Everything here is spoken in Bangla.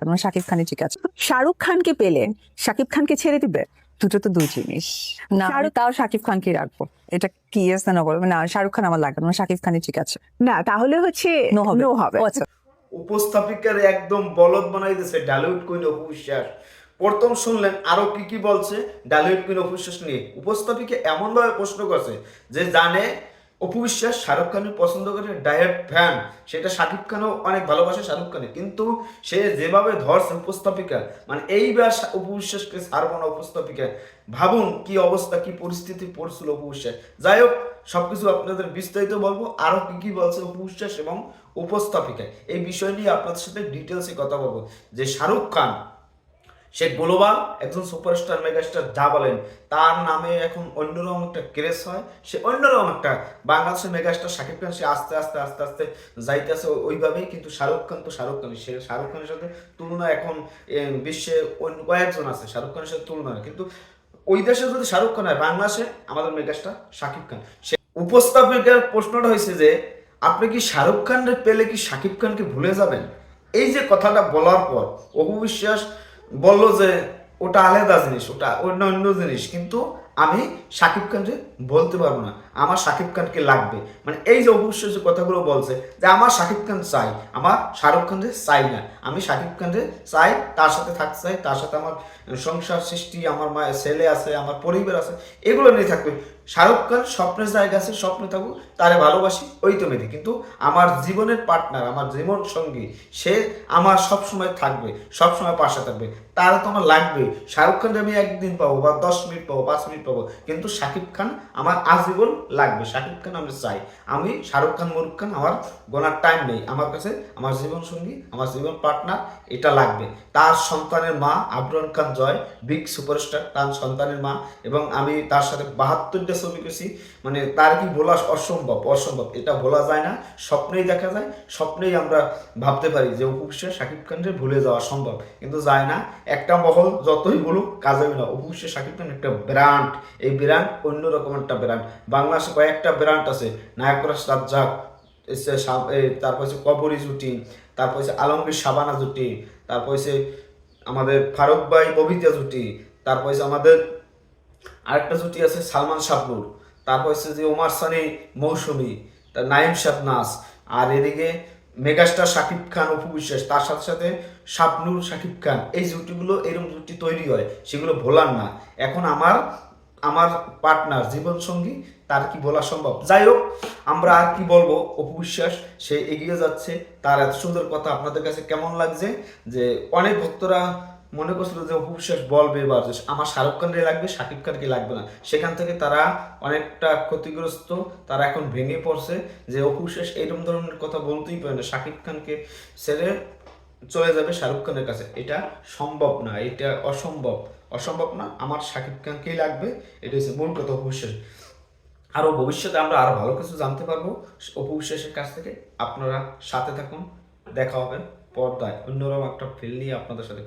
লাগে না শাকিব খানই ঠিক আছে। শাহরুখ খানকে পেলে শাকিব খানকে ছেড়ে দিবে? দুটো তো দুই জিনিস। না আমি তাও শাকিব খানকে রাখব। এটা কি ইয়েস না বলব না শাহরুখ খান আমার লাগে না শাকিব খানই ঠিক আছে। না তাহলে হচ্ছে নো হবে। নো হবে। আচ্ছা। উপস্থাপিকার একদম বলদ বানাই দিয়েছে ডালিউড কুইন অপু বিশ্বাস প্রথম শুনলেন আরও কি কি বলছে? ডালিউড কুইন অপু বিশ্বাস নিয়ে। উপস্থাপিকা এমন ভাবে প্রশ্ন করছে যে জানে অপু বিশ্বাস, শাহরুখ খানের পছন্দ করে, ডায়েট ফ্যান। সেটা শাকিব খানও অনেক ভালোবাসে শাহরুখ খানের কিন্তু সে যেভাবে ধরছে উপস্থাপিকা মানে এইবার অপু বিশ্বাসকে ছাড়বো না উপস্থাপিকা। ভাবুন কি অবস্থা, কি পরিস্থিতি পড়ছিল অপু বিশ্বাস। যাই হোক, সবকিছু আপনাদের বিস্তারিত বলব। আরও কি কি বলছে অপু বিশ্বাস এবং উপস্থাপিকা এই বিষয় নিয়ে আপনাদের সাথে ডিটেলসে কথা বলব। যে শাহরুখ খান সে গ্লোবাল একজন সুপারস্টার মেগাস্টার যা বলেন, তার নামে এখন অন্যরকম একটা ক্রেজ হয়। সে অন্যরকম একটা বাংলাদেশের মেগাস্টার শাকিব খান, সে আস্তে আস্তে আস্তে আস্তে যাইতেছে ওই- ওইভাবেই, কিন্তু শাহরুখ খান তো শাহরুখ খান সে শাহরুখ খানের সাথে তুলনা এখন বিশ্বে অন্য কয়েকজন আছে, শাহরুখ খানের সাথে তুলনা। কিন্তু ওই দেশে যদি শাহরুখ খান হয়, বাংলাদেশে আমাদের মেগাস্টার শাকিব খান। সে উপস্থাপিকার প্রশ্নটা হয়েছে যে, আপনি কি শাহরুখ খানের পেলে কি শাকিব খানকে ভুলে যাবেন? এই যে কথাটা বলার পর অপু বিশ্বাস বলল যে ওটা আলাদা জিনিস ওটা অন্য অন্য জিনিস কিন্তু আমি শাকিব খানকে বলতে পারব না। আমার শাকিব খানকে লাগবে। মানে এই যে অবশ্যই যে কথাগুলো বলছে যে আমার শাকিব খান চাই, আমার শাহরুখ খানকে চাই না। আমি শাকিব খানকে চাই, তার সাথে থাকতে চাই, তার সাথে আমার সংসার সৃষ্টি, আমার মায়ের ছেলে আছে, আমার পরিবার আছে, এগুলো নিয়ে থাকবে। শাহরুখ খান স্বপ্নের জায়গা আছে, স্বপ্নে থাকুক, তারে ভালোবাসি, ওই তো মেয়েটি। কিন্তু আমার জীবনের পার্টনার আমার জীবন সঙ্গী, সে আমার সব সময় থাকবে সব সময় পাশে থাকবে। তার তো আমার লাগবে শাহরুখ খানকে আমি একদিন পাবো বা দশ মিনিট পাবো, পাঁচ মিনিট পাবো। কিন্তু শাকিব খান আমার আজীবন লাগবে, শাকিব খান আমি চাই। আমি শাহরুখ খান, মুরুখ খান আমার গোনার টাইম নেই। আমার কাছে আমার জীবন সঙ্গী, আমার জীবন পার্টনার এটা লাগবে। তার সন্তানের মা আবরান খান জয় বিগ সুপারস্টার তার সন্তানের মা। এবং আমি তার সাথে বাহাত্তরটা ছবি করেছি। মানে তার কি বলা অসম্ভব অসম্ভব। এটা বলা যায় না, স্বপ্নেই দেখা যায়, স্বপ্নেই আমরা ভাবতে পারি যে উপবিশ্বাস শাকিব খানকে ভুলে যাওয়া সম্ভব কিন্তু যায় না, একটা মহল যতই বলুক, কাজ হবে না। উপবিশ্বাস শাকিব খান একটা ব্র্যান্ড এই ব্র্যান্ড অন্যরকম একটা ব্র্যান্ড। বাংলাদেশে কয়েকটা ব্র্যান্ড আছে নায়করাজ রাজ্জাক তারপর হচ্ছে কবরী জুটি, তারপর হচ্ছে আলমগীর সাবানা জুটি, তারপর হচ্ছে আমাদের ফারুক ভাই ববিতা জুটি, তারপর হচ্ছে আমাদের আরেকটা জুটি আছে সালমান শাবনুর তারপর হচ্ছে যে ওমার সানি মৌসুমি তার নাইম শাবনাস, আর এদিকে মেগাস্টার শাকিব খান, অপু বিশ্বাস, তার সাথে সাথে শাবনুর, শাকিব খান, এই জুটিগুলো এরকম জুটি তৈরি হয়, সেগুলো ভোলার না। এখন আমার আমার পার্টনার জীবন সঙ্গী তার কি বলা সম্ভব? যাই হোক আমরা আর কি বলব? অপু বিশ্বাস, সে এগিয়ে যাচ্ছে। তার এত সুন্দর কথা আপনাদের কাছে কেমন লাগছে? যে অনেক ভক্তরা মনে করছিল যে অপু বিশ্বাস বলবে এবার, যে আমার শাহরুখ খানকে লাগবে, শাকিব খানকে লাগবে না। সেখান থেকে তারা অনেকটা ক্ষতিগ্রস্ত, তারা এখন ভেঙে পড়ছে। যে অপু বিশ্বাস এইরকম ধরনের কথা বলতেই পারে না। শাকিব খানকে ছেড়ে চলে যাবে শাহরুখ খানের কাছে। এটা সম্ভব না, এটা অসম্ভব। অসম্ভব না, আমার সাকিব খানকেই লাগবে, এটা হচ্ছে মূল কথা অপু বিশ্বাস। আরও ভবিষ্যতে আমরা আরও ভালো কিছু জানতে পারব। অপুবিশ্বাসের কাছ থেকে আপনারা সাথে থাকুন, দেখা হবে পর্দায় অন্যরকম একটা ফিল নিয়ে আপনাদের সাথে